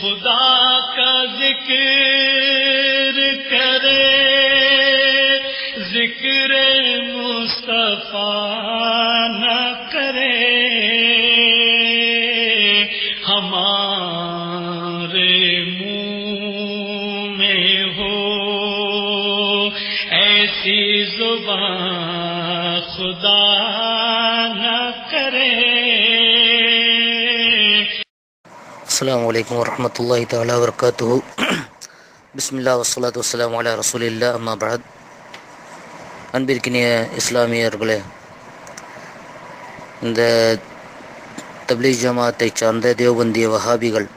خدا کا ذکر کرے، ذکر مصطفیٰ نہ کرے۔ ہمارے منہ میں ہو ایسی زبان خدا نہ کرے۔ அஸ்லாம் வலைக்கம் வரமத்துல்லாஹி தாலா வர்காத்து பிஸ்மில்லா வசலாத் வலாம் அலா ரசூலில்லா அம்மா பஹத் அன்பிற்கினிய இஸ்லாமியர்களே இந்த தப்லி ஜமாத்தை சார்ந்த தேவபந்திய வஹாபிகள்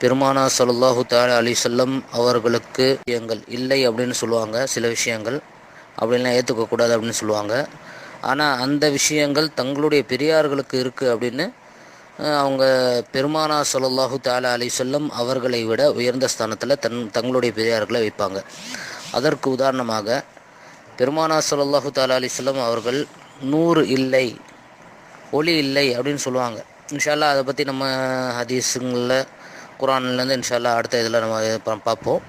பெருமானா சல்லாஹூ தாலா அலி சொல்லம் அவர்களுக்கு விஷயங்கள் இல்லை அப்படின்னு சொல்லுவாங்க சில விஷயங்கள். அப்படின்லாம் ஏற்றுக்கக்கூடாது அப்படின்னு சொல்லுவாங்க. ஆனால் அந்த விஷயங்கள் தங்களுடைய பெரியார்களுக்கு இருக்குது அப்படின்னு அவங்க பெருமானா சொல்லல்லாஹு தாலா அலி சொல்லம் அவர்களை விட உயர்ந்த ஸ்தானத்தில் தன் தங்களுடைய பெரியார்களை வைப்பாங்க. அதற்கு உதாரணமாக பெருமானா சொல்லல்லாஹு தாலா அலி சொல்லம் அவர்கள் நூறு இல்லை ஒளி இல்லை அப்படின்னு சொல்லுவாங்க. இன்ஷால்லா அதை பற்றி நம்ம ஹதீஸுங்களில் குரான்லேருந்து இன்ஷால்லா அடுத்த இதில் நம்ம பார்ப்போம்.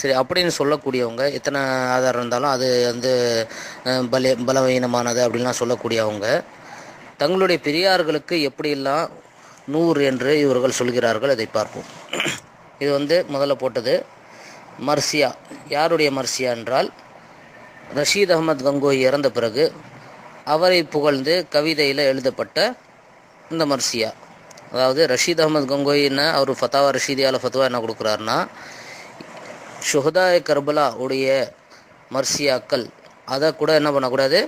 சரி அப்படின்னு சொல்லக்கூடியவங்க எத்தனை ஆதாரம் இருந்தாலும் அது வந்து பல பலவீனமானது அப்படின்லாம் சொல்லக்கூடியவங்க தங்களுடைய பெரியார்களுக்கு எப்படியெல்லாம் நூறு என்று இவர்கள் சொல்கிறார்கள் அதை பார்ப்போம். இது வந்து முதல்ல போட்டது. மர்சியா. யாருடைய மர்சியா என்றால் ரஷீத் அகமது கங்கோய் இறந்த பிறகு அவரை புகழ்ந்து கவிதையில் எழுதப்பட்ட இந்த மர்சியா. அதாவது ரஷீத் அகமது கங்கோயின்னு அவர் ஃபத்தாவா ரஷீதியால் ஃபத்துவா என்ன கொடுக்குறாருன்னா ஷுஹதாய கர்பலா உடைய மர்சியாக்கள் அதை கூட என்ன பண்ணக்கூடாது?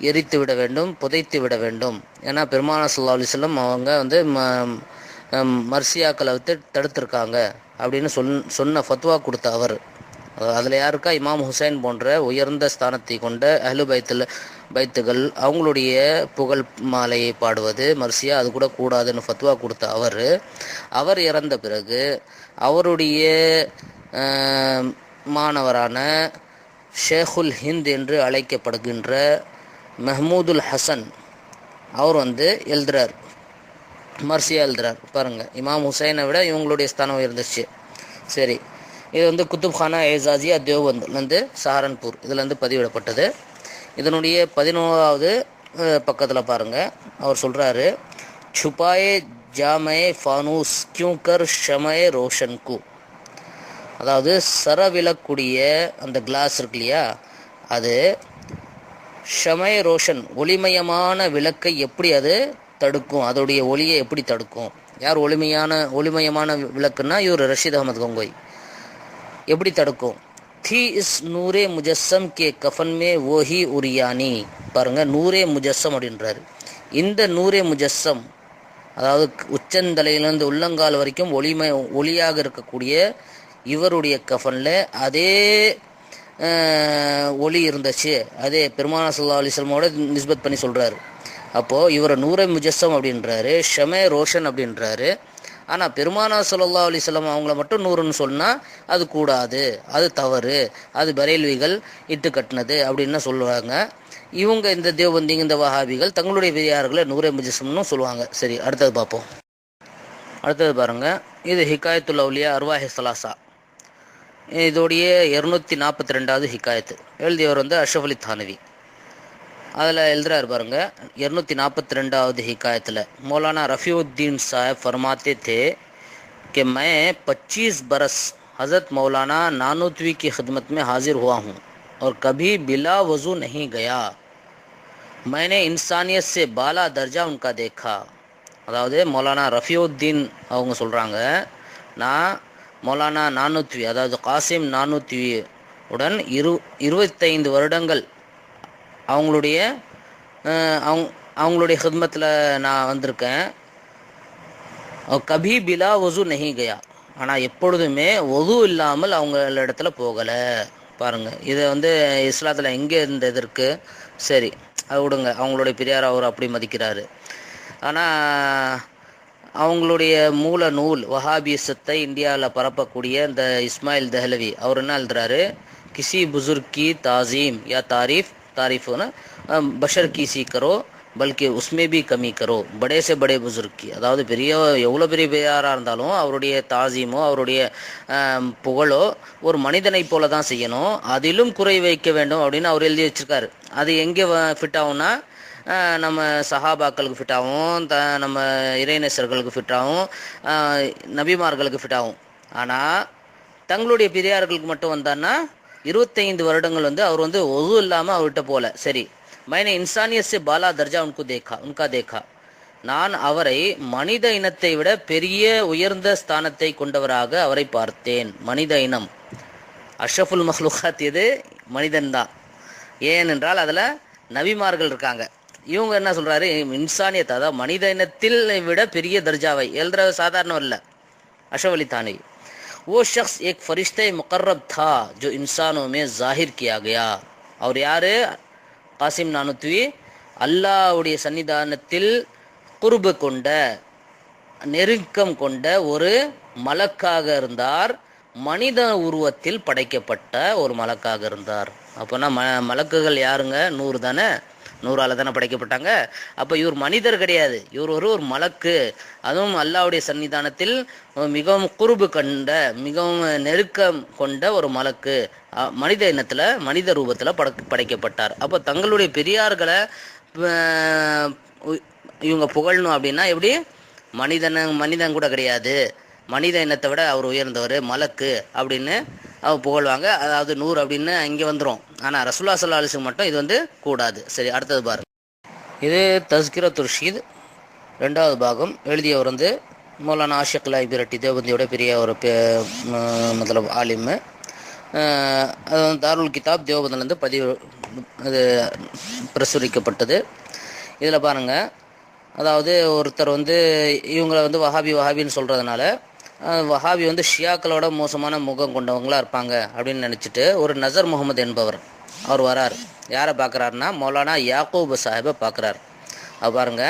எரித்து விட வேண்டும் புதைத்து விட வேண்டும். ஏன்னா பெருமானா சல்லா அலிஸ்லம் அவங்க வந்து ம மர்சியாக்களை வந்து தடுத்திருக்காங்க அப்படின்னு சொன் சொன்ன ஃபத்வா கொடுத்த அவர். அதில் யாருக்கா? இமாம் ஹுசைன் போன்ற உயர்ந்த ஸ்தானத்தை கொண்ட அஹ்லு பைத்துல பைத்துகள் அவங்களுடைய புகழ் மாலையை பாடுவது மர்சியா அது கூட கூடாதுன்னு ஃபத்வா கொடுத்த அவர். அவர் இறந்த பிறகு அவருடைய மாணவரான ஷேகுல் ஹிந்த் என்று அழைக்கப்படுகின்ற மெஹமூதுல் ஹசன். அவர் வந்து எழுதுறார். மர்சியா எழுதுறார். பாருங்க. இமாம் ஹுசைனை விட இவங்களுடைய ஸ்தானம் இருந்துச்சு சரி. இது வந்து குத்துப்கானா ஏசாஜியா தேவ்பந்த்லேருந்து சஹாரன்பூர். இதுலேருந்து பதிவிடப்பட்டது. இதனுடைய பதினோராவது பக்கத்தில் பாருங்க. அவர் சொல்கிறாரு சுபாயே ஜாமயே ஃபானூஸ் கியூங்கர் ஷமயே ரோஷன் கு அதாவது சரவிழக்கூடிய அந்த கிளாஸ் இருக்கு இல்லையா? அது ஷமய ரோஷன் ஒளிமயமான விளக்கை எப்படி அது தடுக்கும் அதோடைய ஒளியை எப்படி தடுக்கும் யார் ஒளிமையான ஒளிமயமான விளக்குன்னா இவர் ரஷீத் அகமது கங்கோய் எப்படி தடுக்கும் थी इस நூரே முஜஸ்ஸம் கே கஃபன் மே ஓஹி உரியானி பாருங்க நூரே முஜஸ்ஸம் அப்படின்றாரு இந்த நூரே முஜஸ்ஸம் அதாவது உச்சந்தலையிலிருந்து உள்ளங்கால் வரைக்கும் ஒளிமய ஒளியாக இருக்கக்கூடிய இவருடைய கஃபனில் அதே அஹ், ஒளி இருந்துச்சு. அதே பெருமானா சல்லா அலிஸ்லமோட நிஸ்பத் பண்ணி சொல்கிறாரு அப்போது இவரை நூரை முஜஸ்ஸம் அப்படின்றாரு ஷமே ரோஷன் அப்படின்றாரு. ஆனால் பெருமானா சல்லா அலிஸ்லாம் அவங்கள மட்டும் நூறுன்னு சொன்னால் அது கூடாது அது தவறு அது பரேல்விகள் இட்டு கட்டினது அப்படின்னு சொல்லுவாங்க. இவங்க இந்த தேவபந்திங்க இந்த வஹாபிகள் தங்களுடைய பெரியார்களை நூரே முஜஸ்ஸம்னு சொல்லுவாங்க. சரி அடுத்தது பார்ப்போம். அடுத்தது பாருங்கள் இது ஹிகாயத்துல் அவுலியா அர்வாஹி சலாசா. இதோடைய இரநூத்தி நாற்பத்தி ரெண்டாவது ஹிக்காயத்து. எழுதியவர் வந்து அஷஃப் அலி தானவி. அதில் எழுதுறாரு பாருங்க இரநூத்தி நாற்பத்தி ரெண்டாவது ஹிக்காயத்தில் مولانا رفیع الدین صاحب فرماتے تھے کہ میں پچیس برس حضرت مولانا نانوتوی کی خدمت میں حاضر ہوا ہوں اور کبھی بلا وضو نہیں گیا میں نے انسانیت سے بالا درجہ ان کا دیکھா அதாவது மௌலானா ரஃபியோத்தீன் அவங்க சொல்கிறாங்க நான் மௌலானா நானூற்றி அதாவது காசிம் நானூற்றி உடன் இரு இருபத்தைந்து வருடங்கள் அவங்களுடைய அவங் அவங்க அவங்களுடைய ஹிதமத்தில் நான் வந்திருக்கேன். கபி பிலா ஒசு நெஹி கயா. ஆனால் எப்பொழுதுமே ஒது இல்லாமல் அவங்க இடத்துல போகலை. பாருங்கள் இதை வந்து இஸ்லாத்தில் எங்கே இருந்த இது சரி அது விடுங்க அவங்களுடைய பெரியார் அவர் அப்படி மதிக்கிறாரு. ஆனால் அவங்களுடைய மூல நூல் வஹாபிசத்தை இந்தியாவில் பரப்பக்கூடிய இந்த இஸ்மாயில் தெஹலவி அவர் என்ன எழுதுறாரு? கிசி புசுர்கி தாசீம் யா தாரிஃப் தாரிஃப்னு பஷர் கீசி கரோ பல்கி உஸ்மே பி கமி கரோ. படே சே படே புசுர்கி. அதாவது பெரிய எவ்வளோ பெரிய பெரியாராக இருந்தாலும் அவருடைய தாசீமோ அவருடைய புகழோ ஒரு மனிதனை போல தான் செய்யணும். அதிலும் குறை வைக்க வேண்டும் அப்படின்னு அவர் எழுதி வச்சிருக்காரு. அது எங்கே ஃபிட் ஆகும்னா நம்ம சஹாபாக்களுக்கு ஃபிட் ஆகும் த நம்ம இறைநேசர்களுக்கு ஃபிட் ஆகும் நபிமார்களுக்கு ஃபிட் ஆகும். ஆனால் தங்களுடைய பெரியார்களுக்கு மட்டும் வந்தான்னா இருபத்தைந்து வருடங்கள் வந்து அவர் வந்து ஒது இல்லாமல் அவர்கிட்ட போல. சரி மைன இன்சானியஸ் பாலா தர்ஜா உன்கு தேக்கா உன்கா தேக்கா. நான் அவரை மனித இனத்தை விட பெரிய உயர்ந்த ஸ்தானத்தை கொண்டவராக அவரை பார்த்தேன். மனித இனம். அஷ்ரஃபுல் மஹ்லுகாத் எது? மனிதன்தான். ஏனென்றால் அதில் நபிமார்கள் இருக்காங்க. இவங்க என்ன சொல்றாரு இன்சானியத் அதாவது மனித இனத்தில் விட பெரிய தர்ஜாவை எழுதுற சாதாரணம் இல்லை अशरफ अली थानवी वो शख्स एक फरिश्ते मुकर्रब था जो इंसानों में जाहिर किया गया அவர் யாரு காசிம் நானுத்வி அல்லாஹ்வுடைய சன்னிதானத்தில் குர்பு கொண்ட நெருக்கம் கொண்ட ஒரு மலக்காக இருந்தார் மனித உருவத்தில் படைக்கப்பட்ட ஒரு மலக்காக இருந்தார் அப்போனா ம மலக்குகள் யாருங்க நூறு தானே நூறால் தானே படைக்கப்பட்டாங்க. அப்போ இவர் மனிதர் கிடையாது. இவர் ஒரு ஒரு மலக்கு. அதுவும் அல்லாவுடைய சன்னிதானத்தில் மிகவும் குறுபு கண்ட மிகவும் நெருக்கம் கொண்ட ஒரு மலக்கு. மனித இனத்தில் மனித ரூபத்தில் பட படைக்கப்பட்டார். அப்போ தங்களுடைய பெரியார்களை இவங்க புகழணும் அப்படின்னா எப்படி? மனிதன் மனிதன் கூட கிடையாது. மனித இனத்தை விட அவர் உயர்ந்தவர் மலக்கு அப்படின்னு புகழ்வாங்க. அதாவது நூறு அப்படின்னு இங்கே வந்துடும் ஆனால் ரசுல்லா சல்லா அலிஸ்க்கு மட்டும் இது வந்து கூடாது. சரி அடுத்தது பாருங்க. இது தஸ்கிர துர்ஷீத் ரெண்டாவது பாகம். எழுதியவர் வந்து மௌலானா ஆஷிக் லைபிரட்டி தேவந்தியோட பெரிய ஒரு பே ம- மதலப் ஆலிம். அது வந்து தாருல் கிதாப் தேவபந்திலேருந்து பதிவு அது பிரசுரிக்கப்பட்டது. இதில் பாருங்கள் அதாவது ஒருத்தர் வந்து இவங்களை வந்து வஹாபி வஹாபின்னு சொல்கிறதுனால வஹாபி வந்து ஷியாக்களோட மோசமான முகம் கொண்டவங்களாக இருப்பாங்க அப்படின்னு நினச்சிட்டு ஒரு நசர் முகமது என்பவர் அவர் வரார் யாரை பார்க்குறாருன்னா மௌலானா யாக்கூப் சாஹிபை பார்க்குறார் அது பாருங்க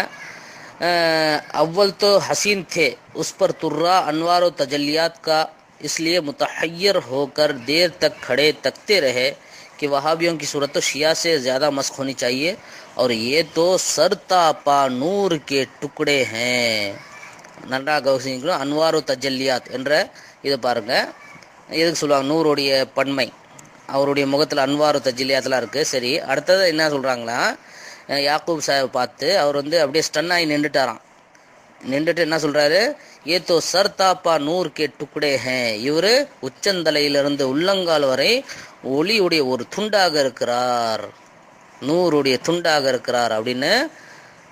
அவ்வல் தோ ஹசீன் தே உஸ்பர் துர்ரா அன்வாரோ தஜல்யாத் கா تجلیات کا اس لیے متحیر ہو کر دیر تک کھڑے تکتے رہے کہ وہابیوں کی صورت تو شیعہ سے زیادہ مسخ ہونی چاہیے اور یہ تو سرتا پا نور کے ٹکڑے ہیں நண்டா கௌசிங்களும் அன்வாரு தஜல்லியாத் என்ற இதை பாருங்கள் எதுக்கு சொல்லுவாங்க? நூறுடைய பன்மை. அவருடைய முகத்தில் அன்வாரு தஜல்லியாத்லாம் இருக்குது சரி அடுத்தது என்ன சொல்கிறாங்களா யாக்கூப் சாஹிப் பார்த்து அவர் வந்து அப்படியே ஸ்டன் ஆகி நின்றுட்டாராம். நின்றுட்டு என்ன சொல்கிறாரு ஏ தோ சர்தாப்பா நூர் கே டுக்குடே ஹே. இவர் உச்சந்தலையிலிருந்து உள்ளங்கால் வரை ஒளியுடைய ஒரு துண்டாக இருக்கிறார். நூறுடைய துண்டாக இருக்கிறார் அப்படின்னு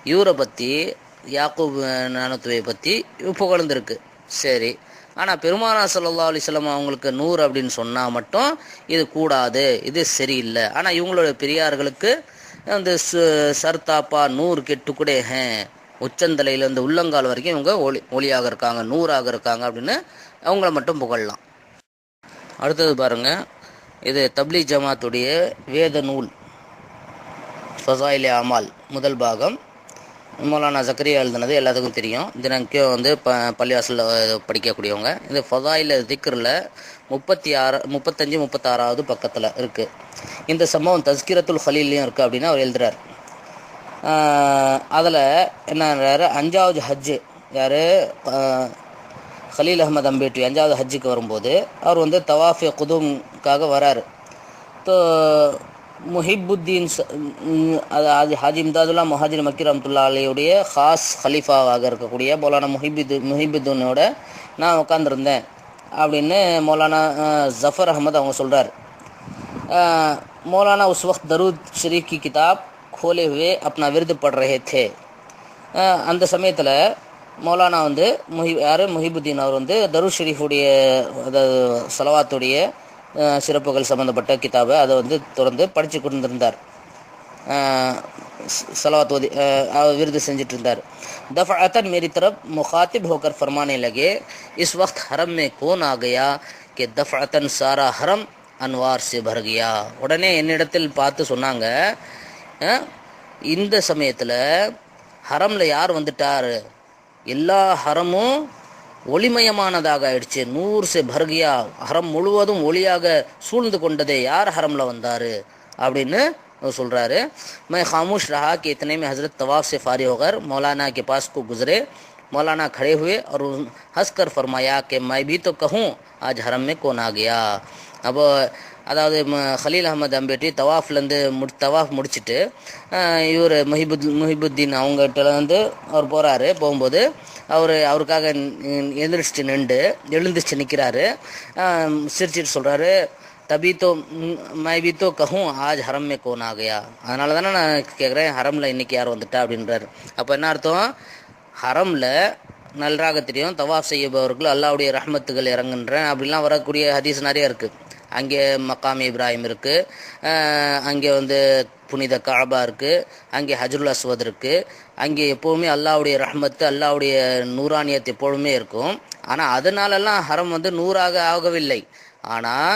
இவரை பற்றி யாக்கூப் நானத்துவை பற்றி புகழ்ந்துருக்கு. சரி. ஆனால் பெருமானா சல்லா அலிஸ்லாம் அவங்களுக்கு நூறு அப்படின்னு சொன்னால் மட்டும் இது கூடாது. இது சரியில்லை. ஆனால் இவங்களோட பெரியார்களுக்கு அந்த ச- சர்தாப்பா நூறு கெட்டு ஹே உச்சந்தலையிலேருந்து உள்ளங்கால் வரைக்கும் இவங்க ஒளி ஒளியாக இருக்காங்க நூறாக இருக்காங்க அப்படின்னு அவங்கள மட்டும் புகழலாம். அடுத்தது பாருங்க. இது தப்லி ஜமாத்துடைய வேத நூல். ஃபசாயிலே அமால் முதல் பாகம். மௌலானா ஜக்கரியா எழுதுனது எல்லாத்துக்கும் தெரியும். தினக்கும் வந்து ப பள்ளிவாசலில் படிக்கக்கூடியவங்க. இந்த ஃபதாயில் திக்ரில் முப்பத்தி ஆறு முப்பத்தஞ்சு முப்பத்தாறாவது பக்கத்தில் இருக்குது இந்த சம்பவம் தஸ்கிரத்துல் ஹலீல்லையும் இருக்குது அப்படின்னு அவர் எழுதுறார். அதில் என்னன்றாரு அஞ்சாவது ஹஜ்ஜு யார்? ஹலீல் அஹமது அம்பேட்டி அஞ்சாவது ஹஜ்ஜுக்கு வரும்போது அவர் வந்து தவாஃபி குதும்காக வராரு. तो முஹிபுத்தீன் அது ஹாஜி இம்தாதுல்லா முஹாஜிர் மக்கி ரம்துல்லா அலியுடைய ஹாஸ் ஹலீஃபாவாக இருக்கக்கூடிய மௌலானா முஹிபிது முஹிபுத்தீனோட நான் உட்காந்துருந்தேன் அப்படின்னு மௌலானா ஜஃபர் அஹமத் அவங்க சொல்கிறார் மௌலானா உஸ் வக்த் தரூத் ஷரீஃப் கி கிதாப் கோலே ஹுவே அப்னா விருது பட் தே அந்த சமயத்தில் மௌலானா வந்து முஹி யார்? முஹிபுத்தீன் அவர் வந்து தருஷ் ஷெரீஃபுடைய அதாவது சலவாத்துடைய சிறப்புகள் சம்மந்தப்பட்ட கிதாபை அதை வந்து தொடர்ந்து படித்து கொண்டிருந்தார் அஹ், स- सलावत वदी- अ, अ, विरद செஞ்சுட்டு இருந்தார் दफ़अतन मेरी तरफ मुखातिब होकर फरमाने लगे इस वक्त हरम में कौन आ गया कि दफ़अतन सारा हरम அன்வார் से भर गया உடனே என்னிடத்தில் பார்த்து சொன்னாங்க அஹ், இந்த சமயத்தில் ஹரம்ல யார் வந்துட்டார் எல்லா ஹரமும் ஒளிமயமானதாக ஆயிடுச்சு. நூறு சே பர் ஹரம் முழுவதும் ஒளியாக சூழ்ந்து கொண்டதே யார் ஹரமில் வந்தார்? அப்படின்னு சொல்கிறாரு میں خاموش رہا کہ اتنے میں حضرت طواف سے فارغ ہو کر مولانا کے پاس کو گزرے مولانا کھڑے ہوئے اور ہنس کر فرمایا کہ میں بھی تو کہوں آج حرم میں کون آ گیا اب அதாவது ம- ஹலீல் அகமது அம்பேட்டி தவாஃப்லேருந்து முடி தவாஃப் முடிச்சுட்டு இவர் முஹிபுத் முஹிபுத்தீன் அவங்ககிட்ட வந்து அவர் போகிறாரு போகும்போது அவர் அவருக்காக எழுந்திரிச்சிட்டு நின்று எழுந்திரிச்சு நிற்கிறாரு சிரிச்சிட்டு சொல்கிறாரு தபி தோ மை பி தோ ஆஜ் ஹரம் மே கோன் ஆகையா அதனால தானே நான் கேட்குறேன் ஹரமில் இன்னைக்கு யார் வந்துட்டா அப்படின்றாரு. அப்போ என்ன அர்த்தம்? ஹரமில் நன்றாக தெரியும் தவாஃப் செய்யபவர்கள் அல்லாவுடைய ரஹமத்துகள் இறங்குன்றேன் அப்படிலாம் வரக்கூடிய ஹதீஸ் நிறைய இருக்குது அங்கே மக்காம் இப்ராஹிம் இருக்குது அங்கே வந்து புனித காபா இருக்குது அங்கே ஹஜ்ருல் அஸ்வத் இருக்குது அங்கே எப்போவுமே அல்லாவுடைய ரஹ்மத்து அல்லாவுடைய நூறானியத்து எப்பொழுதுமே இருக்கும். ஆனால் அதனாலலாம் ஹரம் வந்து நூறாக ஆகவில்லை. ஆனால்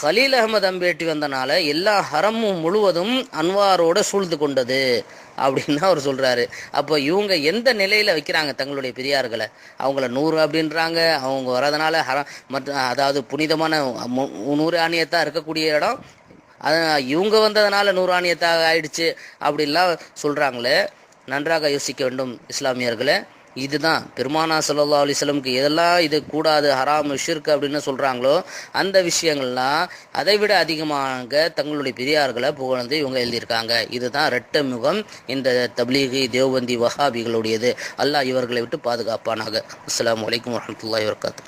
ஹலீல் அகமது அம்பேட்டி வந்தனால எல்லா ஹரமும் முழுவதும் அன்வாரோடு சூழ்ந்து கொண்டது. அப்படின்னு அவர் சொல்கிறாரு அப்போ இவங்க எந்த நிலையில் வைக்கிறாங்க தங்களுடைய பெரியார்களை? அவங்கள நூறு அப்படின்றாங்க. அவங்க வரதுனால மற்ற அதாவது புனிதமான மு- நூறு ஆணியத்தான் இருக்கக்கூடிய இடம். அது இவங்க வந்ததுனால நூறாணியத்தாக ஆயிடுச்சு அப்படிலாம் சொல்கிறாங்களே நன்றாக யோசிக்க வேண்டும் இஸ்லாமியர்களை. இதுதான். பெருமானா சல்லா அலிஸ்லமுக்கு எதெல்லாம் இது கூடாது ஹராம் ஷிர்க் அப்படின்னு சொல்றாங்களோ அந்த விஷயங்கள்லாம் அதை விட அதிகமாக தங்களுடைய பெரியார்களை புகழ்ந்து இவங்க எழுதியிருக்காங்க. இதுதான் ரெட்ட முகம் இந்த தப்லீகி தேவந்தி வஹாபிகளுடையது. அல்லாஹ் இவர்களை விட்டு பாதுகாப்பானாக. அஸ்லாம் வலைக்கம் வரமத்துல்லா வபரகாத்துஹு.